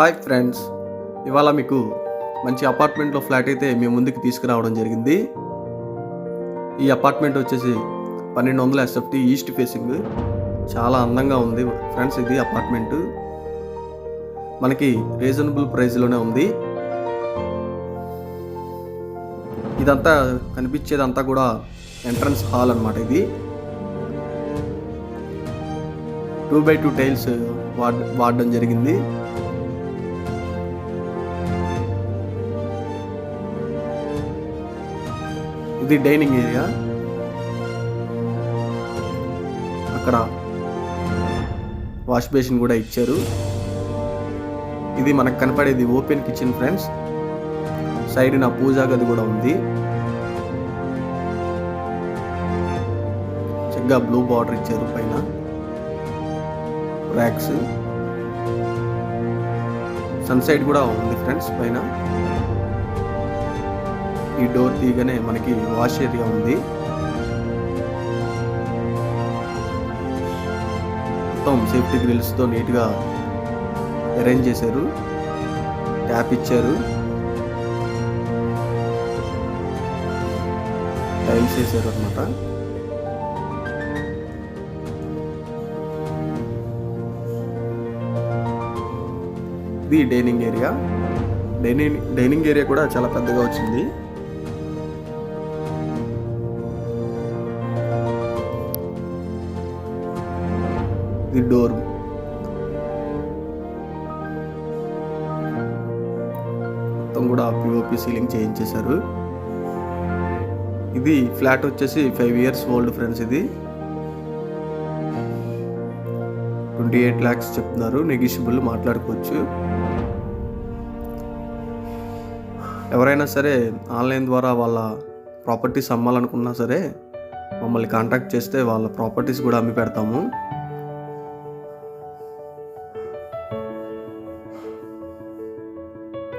Hi friends. ఇవాళ మీకు మంచి అపార్ట్మెంట్లో ఫ్లాట్ అయితే మీ ముందుకు తీసుకురావడం జరిగింది. ఈ అపార్ట్మెంట్ వచ్చేసి పన్నెండు వందల ఎస్ఎఫ్టీ ఈస్ట్ ఫేసింగ్ చాలా అందంగా ఉంది ఫ్రెండ్స్ ఇది అపార్ట్మెంట్. మనకి రీజనబుల్ ప్రైస్లోనే ఉంది. ఇదంతా కనిపించేదంతా కూడా ఎంట్రన్స్ హాల్ అనమాట ఇది. టూ బై టూ టైల్స్ వాడ్ వాడడం జరిగింది. ఇది డైనింగ్ ఏరియా. అక్కడ వాష్ బేసిన్ కూడా ఇచ్చారు. ఇది మనకు కనపడేది ఓపెన్ కిచెన్ ఫ్రెండ్స్. సైడ్ నా పూజా గది కూడా ఉంది. చక్కగా బ్లూ బార్డర్ ఇచ్చారు పైన. ర్యాక్స్ సన్సైడ్ కూడా ఉంది ఫ్రెండ్స్ పైన. ఈ డోర్ తీయగానే మనకి వాష్ ఏరియా ఉంది. మొత్తం సేఫ్టీ గ్రిల్స్తో నీట్గా అరేంజ్ చేశారు. ట్యాప్ ఇచ్చారు. టైల్స్ వేసారు అనమాట ఇది dining area. Dining dining area కూడా చాలా పెద్దగా వచ్చింది. ది డోర్ మొత్తం కూడా పిఓపి సీలింగ్ చేయించేశారు. ఇది ఫ్లాట్ వచ్చేసి ఫైవ్ ఇయర్స్ ఓల్డ్ ఫ్రెండ్స్ ఇది. ట్వంటీ ఎయిట్ ల్యాక్స్ చెప్తున్నారు. నెగిషియబుల్ మాట్లాడుకోవచ్చు. ఎవరైనా సరే ఆన్లైన్ ద్వారా వాళ్ళ ప్రాపర్టీస్ అమ్మాలనుకున్నా సరే మమ్మల్ని కాంటాక్ట్ చేస్తే వాళ్ళ ప్రాపర్టీస్ కూడా అమ్మి పెడతాము.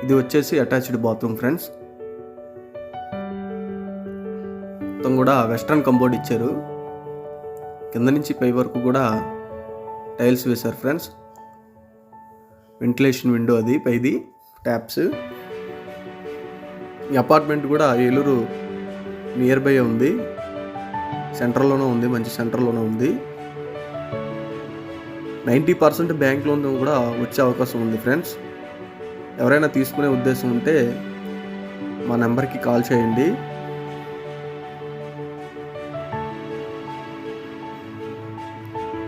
ఇది వచ్చేసి అటాచ్డ్ బాత్రూమ్ ఫ్రెండ్స్. మొత్తం కూడా వెస్ట్రన్ కంబోర్డ్ ఇచ్చారు. కింద నుంచి పై వరకు కూడా టైల్స్ వేశారు ఫ్రెండ్స్. వెంటిలేషన్ విండో అది పైది ట్యాప్స్ ఈ అపార్ట్మెంట్ కూడా ఏలూరు నియర్ బై ఉంది. సెంటర్లోనే ఉంది మంచి సెంటర్లోనే ఉంది. నైంటీ పర్సెంట్ బ్యాంక్ లోన్ కూడా వచ్చే అవకాశం ఉంది ఫ్రెండ్స్. ఎవరైనా తీసుకునే ఉద్దేశం ఉంటే మా నెంబర్కి కాల్ చేయండి.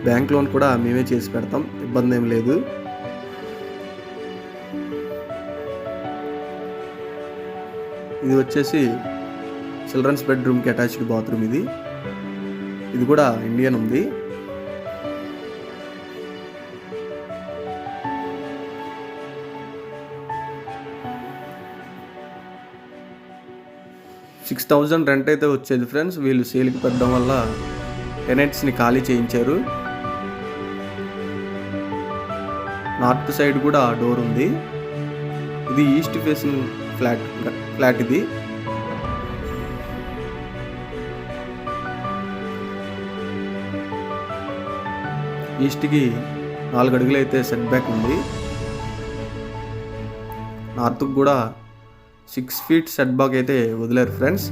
బ్యాంక్ లోన్ కూడా మేమే చేసి పెడతాం ఇబ్బంది ఏం లేదు. ఇది వచ్చేసి చిల్డ్రన్స్ బెడ్రూమ్కి అటాచ్డ్ బాత్రూమ్ ఇది. ఇది కూడా ఇండియన్ ఉంది. సిక్స్ థౌజండ్ రెంట్ అయితే వచ్చేది ఫ్రెండ్స్ వీళ్ళు సేల్కి పెట్టడం వల్ల టెనెట్స్ని ఖాళీ చేయించారు. నార్త్ సైడ్ కూడా డోర్ ఉంది. ఇది ఈస్ట్ ఫేసింగ్ ఫ్లాట్ ఫ్లాట్ ఇది. ఈస్ట్కి నాలుగు అడుగులు అయితే సెట్ బ్యాక్ ఉంది. నార్త్కి కూడా సిక్స్ ఫీట్ సెట్ బ్యాక్ అయితే వదిలేరు ఫ్రెండ్స్.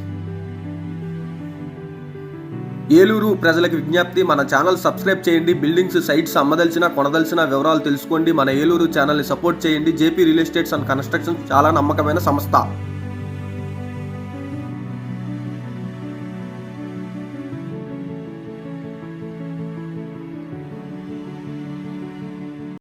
ఏలూరు ప్రజలకు విజ్ఞప్తి మన ఛానల్ సబ్స్క్రైబ్ చేయండి బిల్డింగ్స్ సైట్స్ అమ్మదలిచిన కొనదలిచిన వివరాలు తెలుసుకోండి. మన ఏలూరు ఛానల్ని సపోర్ట్ చేయండి. JP real estates and construction చాలా నమ్మకమైన సంస్థ.